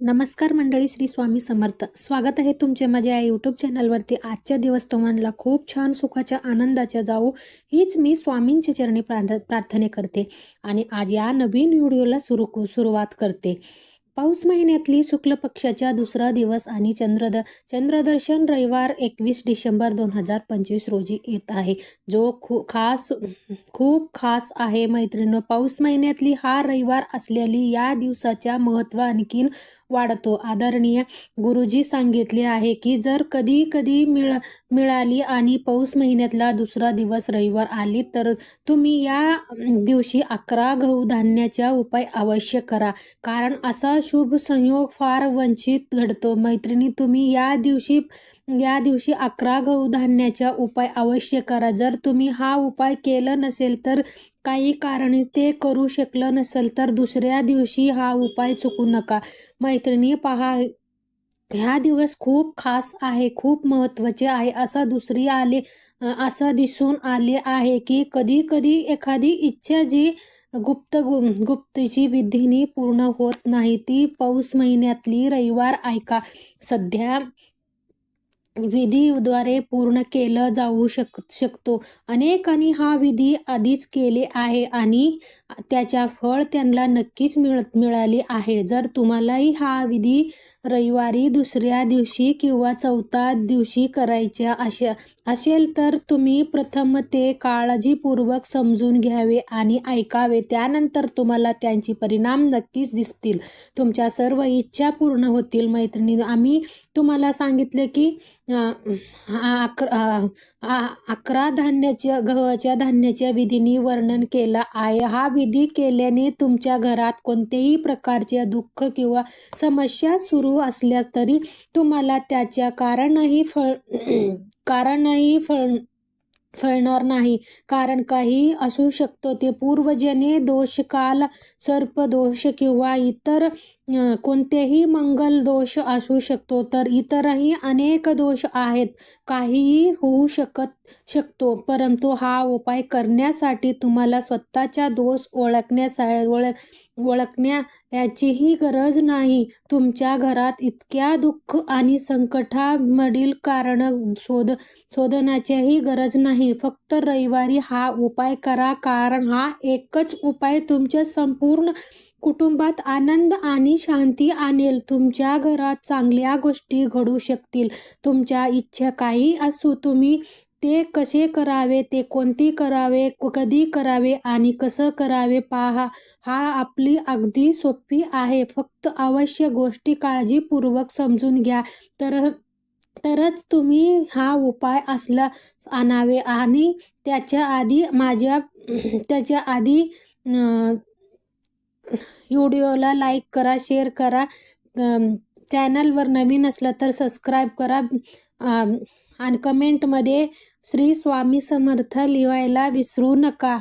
नमस्कार मंडळी श्री स्वामी समर्थ. स्वागत आहे तुमचे माझ्या या यूट्यूब चॅनलवरती आजच्या दिवस तुम्हाला खूप छान सुखाच्या आनंदाच्या जाऊ हीच मी स्वामींच्या चरणी प्रार्थ प्रार्थने करते. आणि आज या नवीन व्हिडिओला सुरू सुरुवात करते. पाऊस महिन्यातली शुक्ल पक्षाच्या दुसरा दिवस आणि चंद्रद चंद्रदर्शन रविवार एकवीस डिसेंबर दोन हजार पंचवीस रोजी येत आहे. जो खू खास खूप खास आहे मैत्रिणी पाऊस महिन्यातली हा रविवार असलेली या दिवसाच्या महत्त्व आणखीन वाढतो. आदरणीय गुरुजी सांगितले आहे की जर कधी कधी मिळ मिळाली आणि पाऊस महिन्यातला दुसरा दिवस रविवार आली तर तुम्ही या दिवशी अकरा गहू धान्याचा उपाय अवश्य करा. कारण असा शुभ संयोग फार वंचित घडतो. मैत्रिणी तुम्ही या दिवशी या दिवशी अकरा गहू धान्याचा उपाय अवश्य करा. जर तुम्ही हा उपाय केला नसेल तर काही कारणे ते करू शकलं नसेल तर दुसऱ्या दिवशी हा उपाय चुकू नका. मैत्रिणी पहा ह्या दिवस खूप खास आहे खूप महत्त्वाचे आहे. असं दुसरी आले असं दिसून आले आहे की कधी कधी एखादी इच्छा जी गुप्त गु गुप्तची विधीनी पूर्ण होत नाही ती पाऊस महिन्यातली रविवार ऐका सध्या विधीद्वारे पूर्ण केलं जाऊ शक शकतो. अनेकांनी हा विधी आधीच केले आहे आणि त्याच्या फळ त्यांना नक्कीच मिळ मिळाली आहे. जर तुम्हालाही हा विधी रविवारी दुसऱ्या दिवशी किंवा चौथा दिवशी करायच्या अशा असेल तर तुम्ही प्रथम ते काळजीपूर्वक समजून घ्यावे आणि ऐकावे. त्यानंतर तुम्हाला त्यांची परिणाम नक्कीच दिसतील. तुमच्या सर्व इच्छा पूर्ण होतील मैत्रिणी. आम्ही तुम्हाला सांगितले की अकरा अकरा धान्याच्या गव्हाच्या धान्याच्या विधीनी वर्णन केलं. आहे हा विधी केल्याने तुमच्या घरात कोणत्याही प्रकारचे दुःख किंवा समस्या सुरू असल्या तरी तुम्हाला त्याच्या कारणही फळ कारणही फळ फळणार नाही. कारण काही असू शकतो. ते पूर्वजने दोष काल सर्पदोष किंवा इतर कोणतेही मंगल दोष असू शकतो तर इतरही अनेक दोष आहेत. काहीही होऊ शकत शकतो परंतु हा उपाय करण्यासाठी तुम्हाला स्वतःचा दोष ओळखण्यासाठी ओळख ओळखण्या याचीही गरज नाही. तुमच्या घरात इतक्या दुःख आणि संकटामधील कारण शोध शोधण्याचीही गरज नाही. फक्त रविवारी हा उपाय करा कारण हा एकच उपाय तुमच्या संपूर्ण कुटुंबात आनंद आणि शांती आणेल. तुमच्या घरात चांगल्या गोष्टी घडू शकतील. तुमच्या इच्छा काही असू तुम्ही ते कसे करावे ते कोणती करावे कधी करावे आणि कसं करावे पहा. हा आपली अगदी सोपी आहे. फक्त आवश्यक गोष्टी काळजीपूर्वक समजून घ्या. तर तरच तुम्ही हा उपाय असला आणावे आणि त्याच्या आधी माझ्या त्याच्या आधी व्हिडिओला लाईक करा शेअर करा. चॅनलवर नवीन असलं तर सबस्क्राईब करा. आणि कमेंटमध्ये श्री स्वामी समर्थ लिहायला विसरू नका.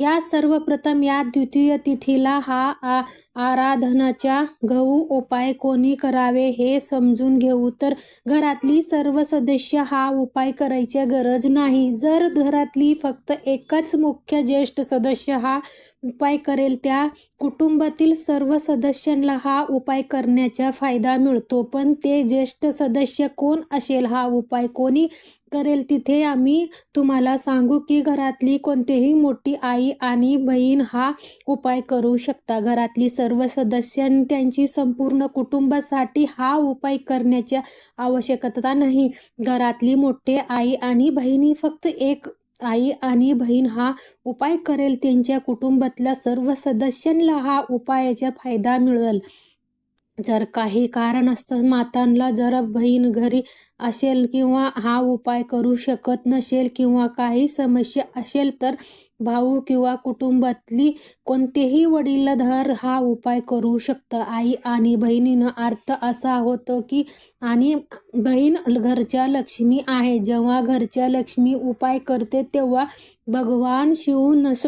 या सर्वप्रथम या द्वितीय तिथीला हा आ आराधनाच्या गहू उपाय कोणी करावे हे समजून घेऊ. तर घरातली सर्व सदस्य हा उपाय करायची गरज नाही. जर घरातली फक्त एकच मुख्य ज्येष्ठ सदस्य हा उपाय करेल त्या कुटुंबातील सर्व सदस्यांना हा उपाय करण्याचा फायदा मिळतो. पण ते ज्येष्ठ सदस्य कोण असेल? हा उपाय कोणी करेल तिथे आम्ही तुम्हाला सांगू की घरातली कोणतीही मोठी आई आणि बहीण हा उपाय करू शकता. घरातली सर्व सदस्यांनी त्यांची संपूर्ण कुटुंबासाठी हा उपाय करण्याची आवश्यकता नाही. घरातली मोठे आई आणि बहिणी फक्त एक आई आणि बहीण हा उपाय करेल. त्यांच्या कुटुंबातल्या सर्व सदस्यांना हा उपायाचा फायदा मिळेल. जर काही कारण असतं मातांना जर बहीण घरी असेल किंवा हा उपाय करू शकत नसेल किंवा काही समस्या असेल तर भाऊ किंवा कुटुंबातली कोणतेही वडीलधर हा उपाय करू शकतं. आई आणि बहिणीनं अर्थ असा होतो की आणि बहीण घरच्या लक्ष्मी आहे. जेव्हा घरच्या लक्ष्मी उपाय करते तेव्हा भगवान शिव नस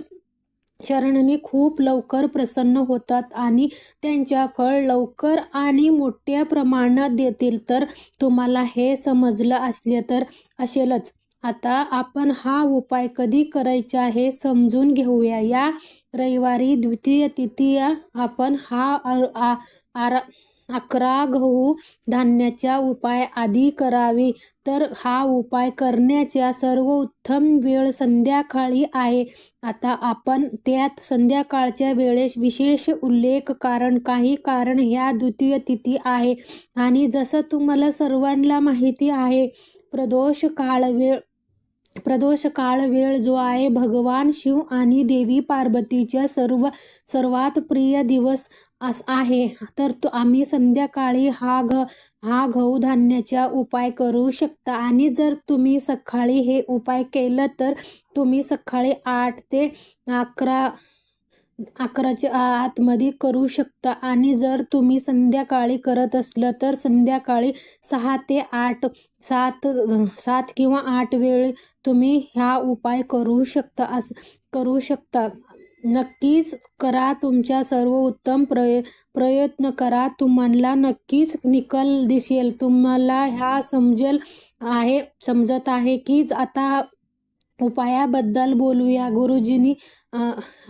शरणने खूप लवकर प्रसन्न होतात आणि त्यांच्या फळ लवकर आणि मोठ्या प्रमाणात देतील तर तुम्हाला हे समजलं असले तर असेलच. आता आपण हा उपाय कधी करायचा हे समजून घेऊया. या रविवारी द्वितीय तिथी आपण हा आ- आ- आरा अकरा गहू धान्याचा उपाय आधी करावे. तर हा उपाय करण्याचा सर्वोत्तम वेळ संध्याकाळी आहे. आता आपण त्यात संध्याकाळच्या वेळेस विशेष उल्लेख कारण काही कारण ह्या द्वितीय तिथी आहे. आणि जसं तुम्हाला सर्वांना माहिती आहे प्रदोष काळ वेळ प्रदोष काळ वेळ जो आहे भगवान शिव आणि देवी पार्वतीच्या सर्व सर्वात प्रिय दिवस अस आहे. तर तो आम्ही संध्याकाळी हा घ हा गहू धान्याचा उपाय करू शकता. आणि जर तुम्ही सकाळी हे उपाय केलं तर तुम्ही सकाळी आठ ते अकरा अकराच्या आतमध्ये करू शकता. आणि जर तुम्ही संध्याकाळी करत असलं तर संध्याकाळी सहा ते आठ सात सात किंवा आठ वेळ तुम्ही हा उपाय करू शकता असं करू शकता. नक्कीच करा तुमच्या सर्व उत्तम प्रय प्रयत्न करा. तुम्हाला नक्कीच निकल दिसेल. तुम्हाला ह्या समजेल आहे समजत आहे की आता उपायाबद्दल बोलूया. गुरुजींनी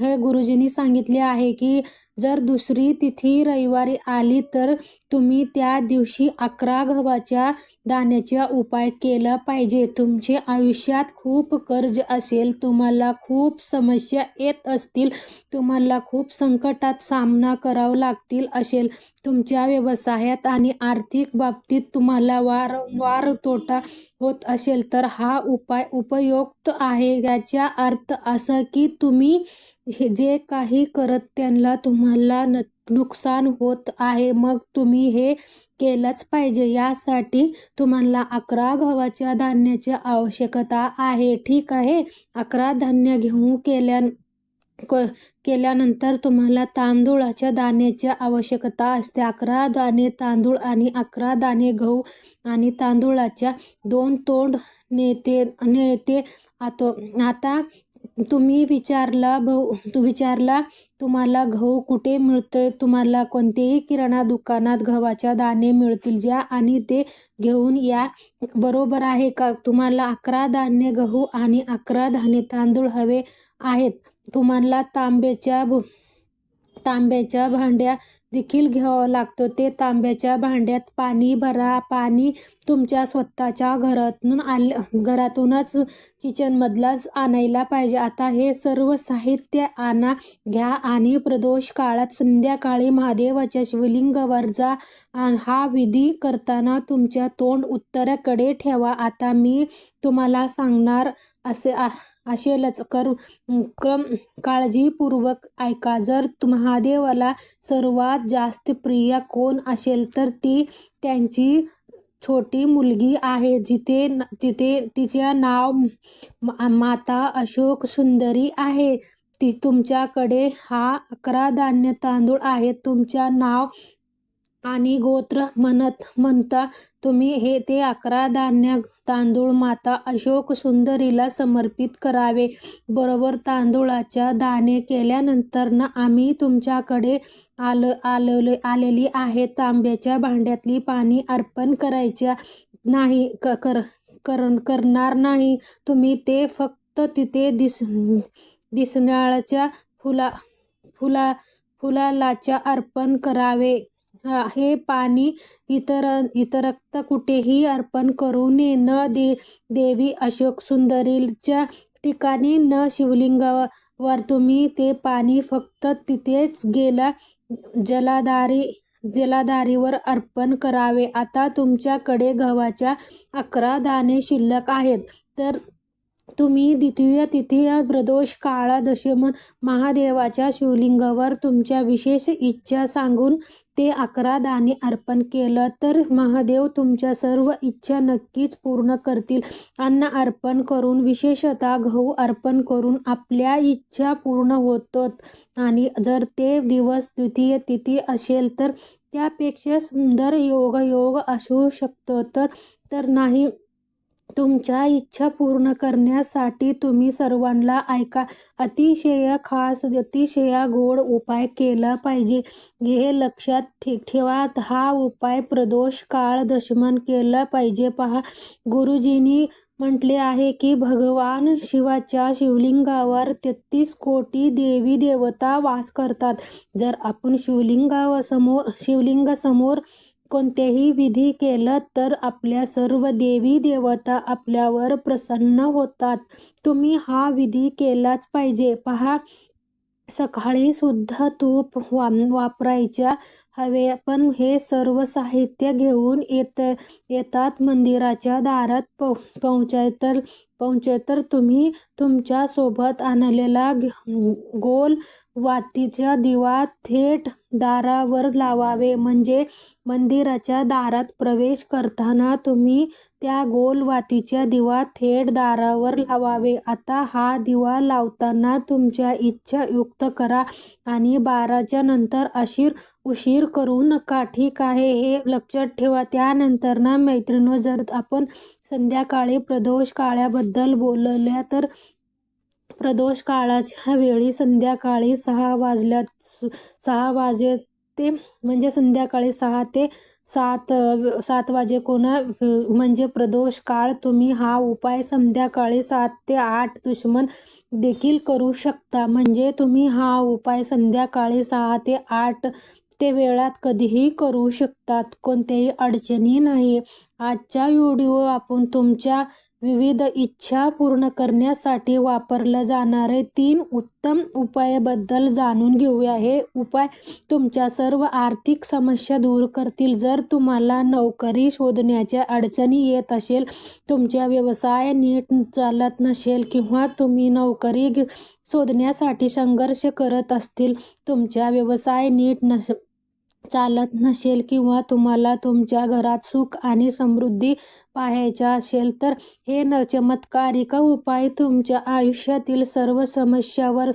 हे गुरुजींनी सांगितले आहे की जर दुसरी तिथी रविवारी आली तर तुम्ही त्या दिवशी अकरा गव्हाच्या दाण्याचा उपाय केला पाहिजे. तुमचे आयुष्यात खूप कर्ज असेल तुम्हाला खूप समस्या येत असतील तुम्हाला खूप संकटात सामना करावा लागतील असेल. तुमच्या व्यवसायात आणि आर्थिक बाबतीत तुम्हाला वारंवार तोटा होत असेल तर हा उपाय उपयुक्त आहे. याचा अर्थ असा की तुम्ही जे काही करत त्यांना तुम्हाला न नुकसान होत आहे मग तुम्ही हे केलंच पाहिजे. यासाठी तुम्हाला अकरा गव्हाच्या धान्याची आवश्यकता आहे. ठीक आहे. अकरा धान्य घेऊन केल्या क केल्यानंतर तुम्हाला तांदूळाच्या दाण्याची आवश्यकता असते. अकरा दाणे तांदूळ आणि अकरा दाणे गहू आणि तांदूळाच्या दोन तोंड नेते नेते आतो आता तुम्ही विचारला भाऊ विचारला तुम्हाला गहू कुठे मिळतोय? तुम्हाला कोणतेही किराणा दुकानात गव्हाच्या दाणे मिळतील ज्या आणि ते घेऊन या. बरोबर आहे का? तुम्हाला अकरा धान्य गहू आणि अकरा धान्य तांदूळ हवे आहेत. तुम्हाला तांब्याच्या तांब्याच्या भांड्या देखील घ्यावं लागतं. ते तांब्याच्या भांड्यात पाणी भरा. पाणी तुमच्या स्वतःच्या घरातून आल घरातूनच किचनमधलाच आणायला पाहिजे. आता हे सर्व साहित्य आणा घ्या आणि प्रदोष काळात संध्याकाळी महादेवाच्या शिवलिंगावर जा हा विधी करताना तुमच्या तोंड उत्तरेकडे ठेवा. आता मी तुम्हाला सांगणार असे असेलच. कर क्रम काळजीपूर्वक ऐका. जर महादेवाला सर्वात जास्त प्रिय कोण असेल तर ती त्यांची छोटी मुलगी आहे जिथे तिथे तिचे नाव माता अशोक सुंदरी आहे. ती तुमच्याकडे हा अकरा धान्य तांदूळ आहे. तुमच्या नाव आणि गोत्र म्हणत म्हणता तुम्ही हे ते अकरा धान्य तांदूळ माता अशोक सुंदरीला समर्पित करावे. बरोबर तांदूळाच्या दाणे केल्यानंतर ना आम्ही तुमच्याकडे आलं आलेले आलेली आहे. तांब्याच्या भांड्यातली पाणी अर्पण करायच्या नाही क कर करणार नाही. तुम्ही ते फक्त तिथे दिस दिसण्याच्या फुला फुला फुलालाच्या अर्पण करावे. हे पाणी इतर इतरक्त कुठेही अर्पण करू नये. न दे देवी अशोक सुंदरीच्या ठिकाणी न शिवलिंगावर तुम्ही ते पाणी फक्त तिथेच गेला जलाधारी जलाधारीवर अर्पण करावे. आता तुमच्याकडे गव्हाच्या अकरा दाणे शिल्लक आहेत. तर तुम्ही द्वितीय तिथीय प्रदोष काळा दशमन महादेवाच्या शिवलिंगावर तुमच्या विशेष इच्छा सांगून ते अकरा दाणे अर्पण केलं तर महादेव तुमच्या सर्व इच्छा नक्कीच पूर्ण करतील. अन्न अर्पण करून विशेषतः गहू अर्पण करून आपल्या इच्छा पूर्ण होतात. आणि जर ते दिवस द्वितीय तिथी असेल तर त्यापेक्षा सुंदर योग योग असू शकतो. तर तर नाही तुमच्या इच्छा पूर्ण करण्यासाठी तुम्ही सर्वांना ऐका. अतिशय खास अतिशय गोड उपाय केला पाहिजे. हे लक्षात ठे ठेवा. हा उपाय प्रदोष काळ दशमन केला पाहिजे. पहा गुरुजींनी म्हटले आहे की भगवान शिवाच्या शिवलिंगावर तेहतीस कोटी देवी देवता वास करतात. जर आपण शिवलिंगासमोर शिवलिंगासमोर कोणतेही विधी केलं तर आपल्या सर्व देवी देवता आपल्यावर प्रसन्न होतात. तुम्ही हा विधी केलाच पाहिजे. पहा सकाळी सुद्धा तूप वा वापरायच्या हवे. पण हे सर्व साहित्य घेऊन येत येतात मंदिराच्या दारात पोहोचल्यावर तुम्ही तुमच्यासोबत आणलेला गोल वातीचा दिवा थेट दारावर लावावे म्हणजे मंदिराच्या दारात प्रवेश करताना तुम्ही त्या गोल वातीच्या दिवा थेट दारावर लावावे आता हा दिवा लावताना तुमच्या इच्छा युक्त करा आणि बाराच्या नंतर अशीर उशीर करू नका. ठीक आहे. हे लक्षात ठेवा. त्यानंतर ना मैत्रिणींनो जर आपण संध्याकाळी प्रदोष काळाबद्दल बोलल्या तर प्रदोष काळाच्या वेळी संध्याकाळी सहा वाजल्यात सहा वाजे ते म्हणजे संध्याकाळी सहा ते सात सात वाजेपर्यंत म्हणजे प्रदोष काळ. तुम्ही हा उपाय संध्याकाळी सात ते आठ दुश्मन देखील करू शकता. म्हणजे तुम्ही हा उपाय संध्याकाळी सहा ते आठ ते वेळात कधीही करू शकतात कोणत्याही अडचणी नाही. आजचा व्हिडिओ आपण तुमच्या विविध इच्छा पूर्ण करण्यासाठी वापरलं जाणारे तीन उत्तम उपायाबद्दल जाणून घेऊया. हे उपाय तुमच्या सर्व आर्थिक समस्या दूर करतील. जर तुम्हाला नोकरी शोधण्याच्या अडचणी येत असेल तुमच्या व्यवसाय नीट चालत नसेल किंवा तुम्ही नोकरी शोधण्यासाठी संघर्ष करत असतील, तुमच्या व्यवसाय नीट चालत नसेल किंवा तुम्हाला तुमच्या घरात सुख आणि समृद्धी पाहायची असेल तर हे न चमत्कारिक उपाय तुमच्या आयुष्यातील सर्व समस्यांवर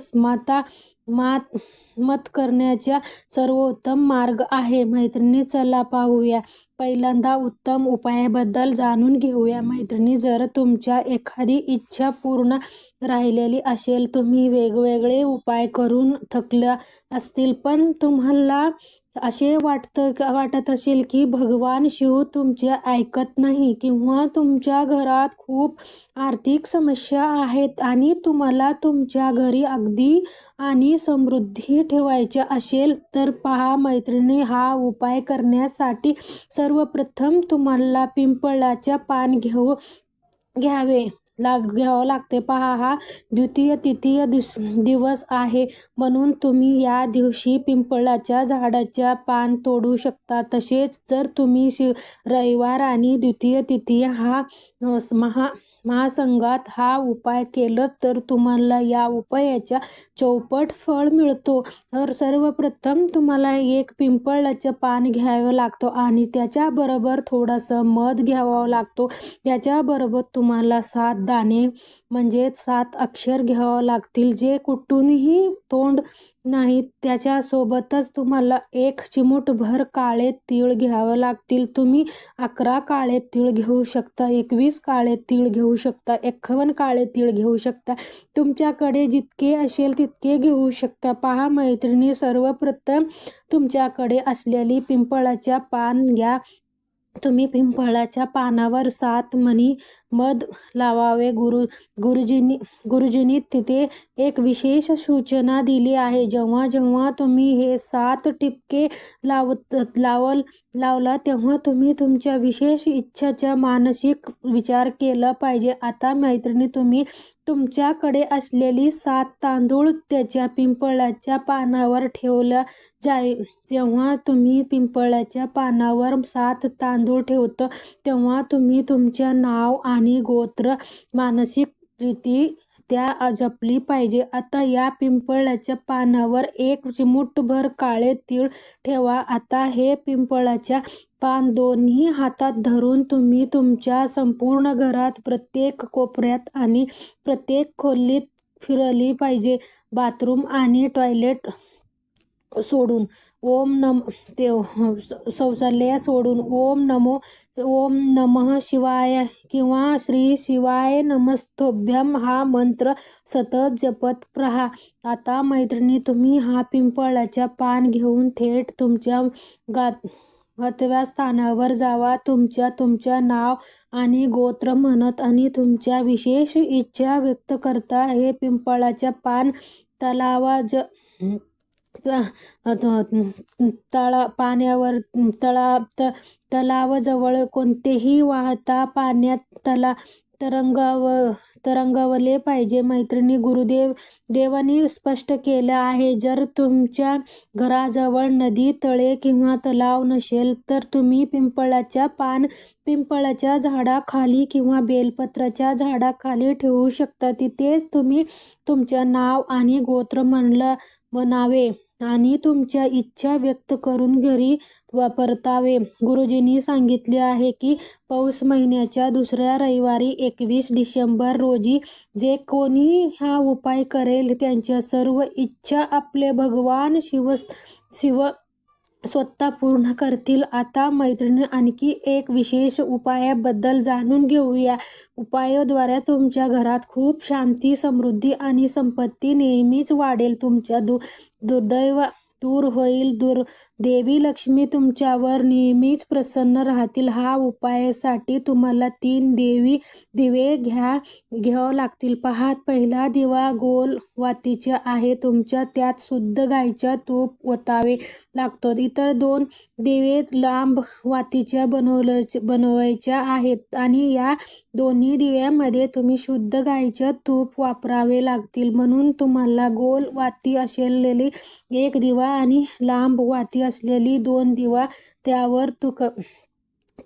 मात मत करण्याचा सर्वोत्तम मार्ग आहे मैत्रिणी चला पाहूया. पहिल्यांदा उत्तम उपायाबद्दल जाणून घेऊया. मैत्रिणी जर तुमच्या एखादी इच्छा पूर्ण राहिलेली असेल, तुम्ही वेगवेगळे उपाय करून थकल्या असतील पण तुम्हाला असे वाटत असेल की भगवान शिव तुमचे ऐकत नाही किंवा तुमच्या घरात खूप आर्थिक समस्या आहेत आणि तुम्हाला तुमच्या घरी अगदी आणि समृद्धी ठेवायची असेल तर पहा मैत्रिणी हा उपाय करण्यासाठी सर्वप्रथम तुम्हाला पिंपळाचे पान घेऊ घ्यावे. लाग घ्यावं लागते. पहा हा द्वितीय तृतीय दिवस दिवस आहे म्हणून तुम्ही या दिवशी पिंपळाच्या झाडाच्या पान तोडू शकता. तसेच जर तुम्ही शि रविवार आणि द्वितीया तिथी महा महासंघात हा उपाय केलं तर तुम्हाला या उपायाच्या चौपट फळ मिळतो. तर सर्वप्रथम तुम्हाला एक पिंपळाचं पान घ्यावं लागतं आणि त्याच्याबरोबर थोडंसं मध घ्यावं लागतो. याच्याबरोबर तुम्हाला सात दाणे म्हणजे सात अक्षर घ्यावं लागतील जे कुठूनही तोंड नाहीत. त्याच्यासोबतच तुम्हाला एक चिमूटभर काळे तीळ घ्यावं लागतील. तुम्ही अकरा काळे तीळ घेऊ शकता, एकवीस काळे तीळ घेऊ शकता, एकावन्न काळे तीळ घेऊ शकता. तुमच्याकडे जितके असेल तितके घेऊ शकता. पहा मैत्रिणी सर्वप्रथम तुमच्याकडे असलेली पिंपळाच्या पान घ्या. तुम्ही पिंपळाच्या पानावर सात मणी मध लावावे. गुरु गुरुजींनी गुरुजींनी तिथे एक विशेष सूचना दिली आहे. जेव्हा जेव्हा तुम्ही हे सात ठिपके लावला तेव्हा तुम्ही तुमच्या विशेष इच्छेचा मानसिक विचार केला पाहिजे. आता मैत्रिणी तुम्ही तुमच्याकडे असलेली सात तांदूळ त्याच्या पिंपळाच्या पानावर ठेवायचे. जेव्हा तुम्ही पिंपळाच्या पानावर सात तांदूळ ठेवतं तेव्हा तुम्ही तुमच्या नाव आणि आणि गोत्र मानसिक रीती त्या जपली पाहिजे. आता या पिंपळाच्या पानावर एक चिमूटभर काळे तीळ ठेवा. आता हे पिंपळाचे पान दोन्ही हातात धरून तुम्ही तुमच्या संपूर्ण घरात प्रत्येक कोपऱ्यात आणि प्रत्येक खोलीत फिरली पाहिजे. बाथरूम आणि टॉयलेट सोडून. ओम नम ते शौचालय सोडून. ओम नमो ओम नमः शिवाय किंवा श्री शिवाय नमस्तोभ्यम हा मंत्र सतत जपत राहा. आता मैत्रिणी तुम्ही हा पिंपळाच्या पान घेऊन थेट तुमच्या गात गतव्या स्थानावर जावा. तुमच्या तुमच्या नाव आणि गोत्र म्हणत आणि तुमच्या विशेष इच्छा व्यक्त करता हे पिंपळाच्या पान तलावाज तळा पाण्यावर तळा त तलावाजवळ कोणतेही वाहता पाण्यात तला तरंगाव तरंगवले पाहिजे. मैत्रिणी गुरुदेव देवांनी स्पष्ट केलं आहे जर तुमच्या घराजवळ नदी, तळे किंवा तलाव नसेल तर तुम्ही पिंपळाच्या पान पिंपळाच्या झाडाखाली किंवा बेलपत्राच्या झाडाखाली ठेवू शकता. तिथेच तुम्ही तुमचं नाव आणि गोत्र म्हणलं म्हणावे आणि तुमच्या इच्छा व्यक्त करून घरी वापरतावे गुरुजींनी सांगितले आहे की पौष महिन्याच्या दुसऱ्या रविवारी एकवीस डिसेंबर रोजी जे कोणी हा उपाय करेल त्यांच्या सर्व इच्छा आपले भगवान शिव शिव स्वतः पूर्ण करतील. आता मैत्रिणी आणखी एक विशेष उपायाबद्दल जाणून घेऊया उपायाद्वारे तुमच्या घरात खूप शांती, समृद्धी आणि संपत्ती नेहमीच वाढेल. तुमच्या दु दुर्दैव दूर होईल. देवी लक्ष्मी तुमच्यावर नेहमीच प्रसन्न राहतील. हा उपायासाठी तुम्हाला तीन देवी दिवे घ्या घ्यावं लागतील. पहात पहिला दिवा गोल वातीचे आहे. तुमच्या त्यात शुद्ध गायच्या तूप ओतावे लागतो इतर दोन दिवे लांब वातीच्या बनवलं बनवायच्या आहेत आणि या दोन्ही दिव्यामध्ये तुम्ही शुद्ध गायच्या तूप वापरावे लागतील. म्हणून तुम्हाला गोल वाती असलेली एक दिवा आणि लांब वाती असलेली दोन दिवा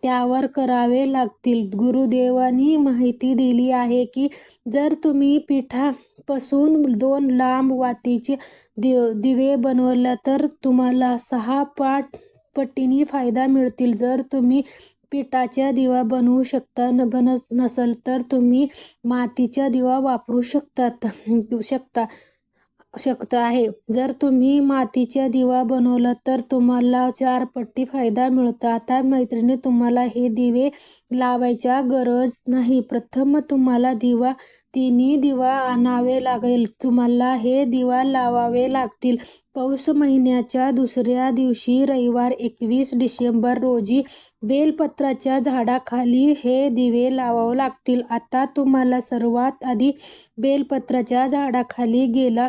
त्यावर करावे लागतील. गुरुदेवांनी माहिती दिली आहे की जर तुम्ही पिठापासून दोन लांब वातीचे दिवे बनवला तर तुम्हाला सहा पटीने फायदा मिळतील. जर तुम्ही पिठाच्या दिवा बनवू शकता न बनत नसेल तर तुम्ही मातीचा दिवा वापरू शकतात शकता आहे. जर तुम्ही मातीच्या दिवा बनवला तर तुम्हाला चार पट्टी फायदा मिळतो. आता मैत्रिणी तुम्हाला हे दिवे लावायच्या गरज नाही. प्रथम तुम्हाला दिवा तिन्ही दिवा आणावे लागेल तुम्हाला हे दिवा लावावे लागतील पौष महिन्याच्या दुसऱ्या दिवशी रविवार एकवीस डिसेंबर रोजी बेलपत्राच्या झाडाखाली हे दिवे लावावे लागतील. आता तुम्हाला सर्वात आधी बेलपत्राच्या झाडाखाली गेला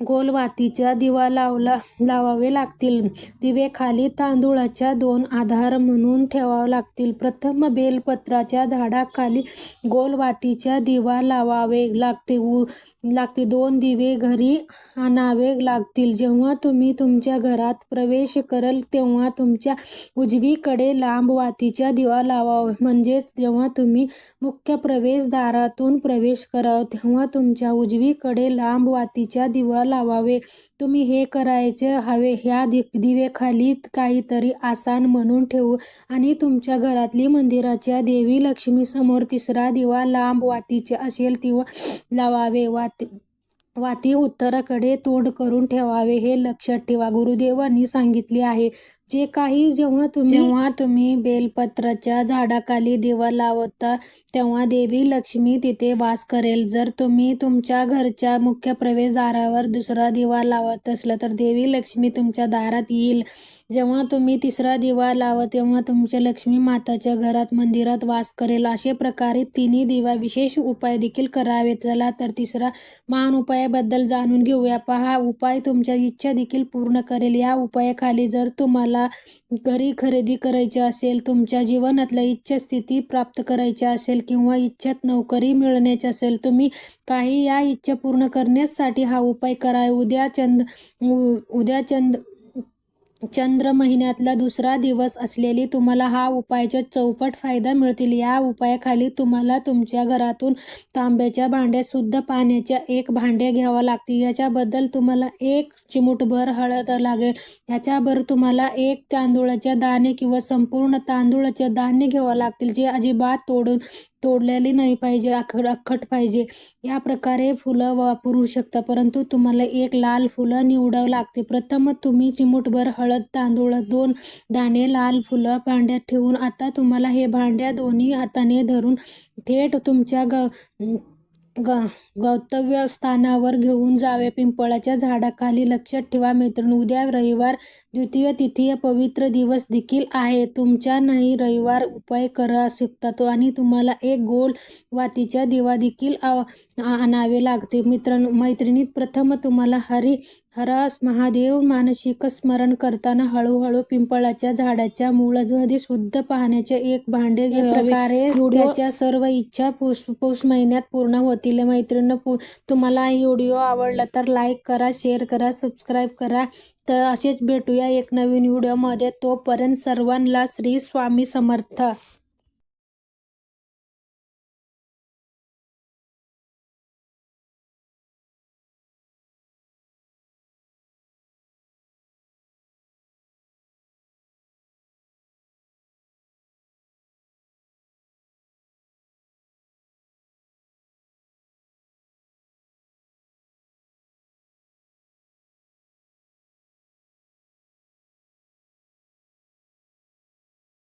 गोलवातीच्या दिवा लावला लावावे लागतील. दिवे खाली तांदुळाचे दोन आधार म्हणून ठेवावे लागतील. प्रथम बेलपत्राच्या झाडाखाली गोल वातीच्या दिवा लावावे लागतील. दोन दिवे घरी आणावे लागतील. जेव्हा तुम्ही तुमच्या घरात प्रवेश कराल तेव्हा तुमच्या उजवीकडे लांब वातीचा दिवा लावावा. म्हणजेच जेव्हा तुम्ही मुख्य प्रवेशद्वारातून प्रवेश कराल तेव्हा तुमच्या उजवीकडे लांब वातीचा दिवा लावावे तुम्ही हे करायचे हवे. ह्या दि दिवेखाली काहीतरी आसान म्हणून ठेवू आणि तुमच्या घरातली मंदिराच्या देवी लक्ष्मीसमोर तिसरा दिवा लांब वातीचे असेल तेव्हा लावावे वाती वाती उत्तराकडे तोंड करून ठेवावे हे लक्षात ठेवा. गुरुदेवांनी सांगितले आहे जे काही जेव्हा तुम्ही बेलपत्राच्या झाडाखाली दिवा लावता तेव्हा देवी लक्ष्मी तिथे वास करेल. जर तुम्ही तुमच्या घरच्या मुख्य प्रवेशद्वारावर दुसरा दिवा लावत असला तर देवी लक्ष्मी तुमच्या दारात येईल. जेव्हा तुम्ही तिसरा दिवा लावा तेव्हा तुमच्या लक्ष्मी माताच्या घरात मंदिरात वास करेल. अशा प्रकारे तिन्ही दिवा विशेष उपाय देखील करावेत. चला तर तिसरा महान उपायाबद्दल जाणून घेऊया पहा उपाय तुमच्या इच्छा देखील पूर्ण करेल. या उपायाखाली जर तुम्हाला घरी खरेदी करायची असेल, तुमच्या जीवनातल्या इच्छा स्थिती प्राप्त करायची असेल किंवा इच्छात नोकरी मिळण्याची असेल, तुम्ही काही या इच्छा पूर्ण करण्यासाठी हा उपाय करा. उद्या चंद्र महिन्यातला दुसरा दिवस असलेली तुम्हाला हा उपायाचे चौपट फायदा मिळतील. या उपायाखाली तुम्हाला तुमच्या घरातून तांब्याच्या भांड्यात सुद्धा पाण्याच्या एक भांडे घ्यावं लागतील. याच्याबद्दल तुम्हाला एक चिमूटभर हळद लागेल. याच्याबरोबर तुम्हाला एक तांदूळाचे दाणे किंवा संपूर्ण तांदूळाचे दाणे घ्यावं लागतील जे अजिबात तोडून तोडलेली नाही पाहिजे, अख्खट पाहिजे. या प्रकारे फुलं वापरू शकता परंतु तुम्हाला एक लाल फुलं निवडावं लागते प्रथम तुम्ही चिमूटभर हळद, तांदूळ, दोन दाणे लाल फुलं भांड्यात ठेवून आता तुम्हाला हे भांड्या दोन्ही हाताने धरून थेट तुमच्या ग ग गंतव्यस्थानावर घेऊन जावे. पिंपळाच्या झाडाखाली लक्षात ठेवा मित्रांनो उद्या रविवार द्वितीय तिथी पवित्र दिवस देखील आहे. तुमच्या नाही रविवार उपाय करा शकतात आणि तुम्हाला एक गोल वातीच्या दिवा देखील आणावे लागते मित्रांनो मैत्रिणीत प्रथम तुम्हाला हरी हर महादेव मानसिक स्मरण करताना हळूहळू पिंपळाच्या झाडाच्या मुळामध्ये शुद्ध पाण्याचे एक भांडे प्रकारे त्याच्या सर्व इच्छा पौष पौष महिन्यात पूर्ण होतील. मैत्रिणी तुम्हाला हा व्हिडिओ आवडला तर लाईक करा शेअर करा सबस्क्राईब करा. तर असेच भेटूया एक नवीन व्हिडिओमध्ये. तोपर्यंत सर्वांना श्री स्वामी समर्थ.